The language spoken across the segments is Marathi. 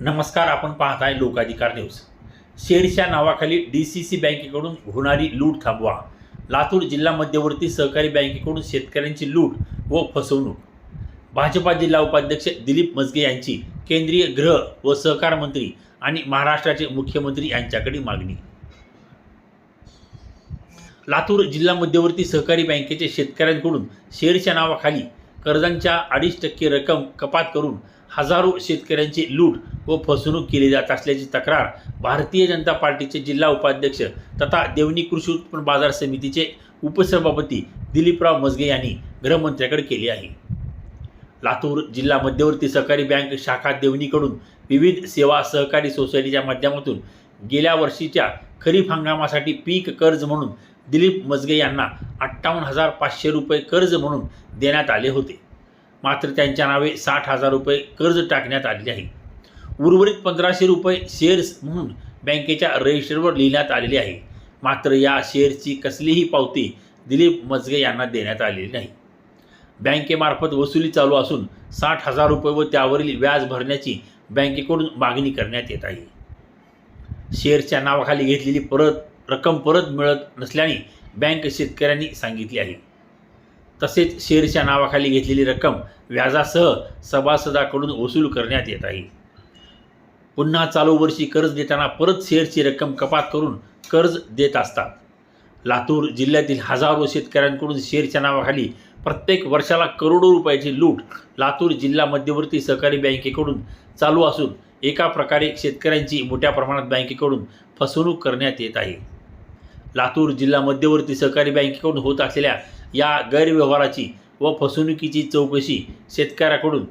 नमस्कार आपण पाहत आहे लोकाधिकार न्यूज. शेडच्या नावाखाली डी सी सी बँकेकडून होणारी लूट थांबवा. लातूर जिल्हा मध्यवर्ती सहकारी बँकेकडून शेतकऱ्यांची लूट व फसवणूक. भाजपा जिल्हा उपाध्यक्ष दिलीप मजगे यांची केंद्रीय गृह व सहकार मंत्री आणि महाराष्ट्राचे मुख्यमंत्री यांच्याकडे मागणी. लातूर जिल्हा मध्यवर्ती सहकारी बँकेचे शेतकऱ्यांकडून शेडच्या नावाखाली कर्जांच्या अडीच टक्के रक्कम कपात करून हजारो शेतकऱ्यांची लूट व फसवणूक केली जात असल्याची तक्रार भारतीय जनता पार्टीचे जिल्हा उपाध्यक्ष तथा देवणी कृषी उत्पन्न बाजार समितीचे उपसभापती दिलीपराव मजगे यांनी गृहमंत्र्याकडे केली आहे. लातूर जिल्हा मध्यवर्ती सहकारी बँक शाखा देवणीकडून विविध सेवा सहकारी सोसायटीच्या माध्यमातून गेल्या वर्षीच्या खरीप हंगामासाठी पीक कर्ज म्हणून दिलीप मजगे यांना अठ्ठावन्न हजार पाचशे रुपये कर्ज म्हणून देण्यात आले होते. मात्र त्यांच्या नावे साठ हजार रुपये कर्ज टाकण्यात आले आहे. उर्वरित पंधराशे रुपये शेअर्स म्हणून बँकेच्या रजिस्टरवर लिहिण्यात आलेले आहे. मात्र या शेअर्सची कसलीही पावती दिलीप मजगे यांना देण्यात आलेली नाही. बँकेमार्फत वसुली चालू असून साठ हजार रुपये व त्यावरील व्याज भरण्याची बँकेकडून मागणी करण्यात येत आहे. शेअरच्या नावाखाली घेतलेली परत रक्कम परत मिळत नसल्याने बँक शेतकऱ्यांनी सांगितली आहे. तसेच शेअरच्या नावाखाली घेतलेली रक्कम व्याजासह सभासदाकडून वसूल करण्यात येत आहे. पुन्हा चालू वर्षी कर्ज देताना परत शेअरची रक्कम कपात करून कर्ज देत असतात. लातूर जिल्ह्यातील हजारो शेतकऱ्यांकडून शेअरच्या नावाखाली प्रत्येक वर्षाला करोडो रुपयाची लूट लातूर जिल्हा मध्यवर्ती सहकारी बँकेकडून चालू असून एका प्रकारे शेतकऱ्यांची मोठ्या प्रमाणात बँकेकडून फसवणूक करण्यात येत आहे. लातूर जिल्हा मध्यवर्ती सहकारी बँकेकडून होत असलेल्या या गैरव्यवहाराची व फसवणुकीची चौकशी शेतकऱ्याकडून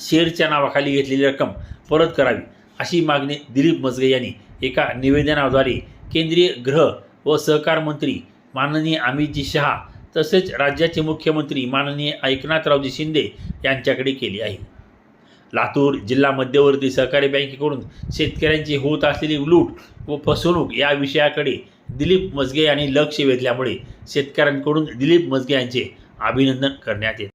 शेअरच्या नावाखाली घेतलेली रक्कम परत करावी अशी मागणी दिलीप मजगे यांनी एका निवेदनाद्वारे केंद्रीय गृह व सहकार मंत्री माननीय अमितजी शहा तसेच राज्याचे मुख्यमंत्री माननीय एकनाथरावजी शिंदे यांच्याकडे केली आहे. लातूर जिल्हा मध्यवर्ती सहकारी बँकेकडून शेतकऱ्यांची होत असलेली लूट व फसवणूक या विषयाकडे दिलीप मजगे यांनी लक्ष वेधल्यामुळे शेतकऱ्यांकडून दिलीप मजगे यांचे अभिनंदन करण्यात येते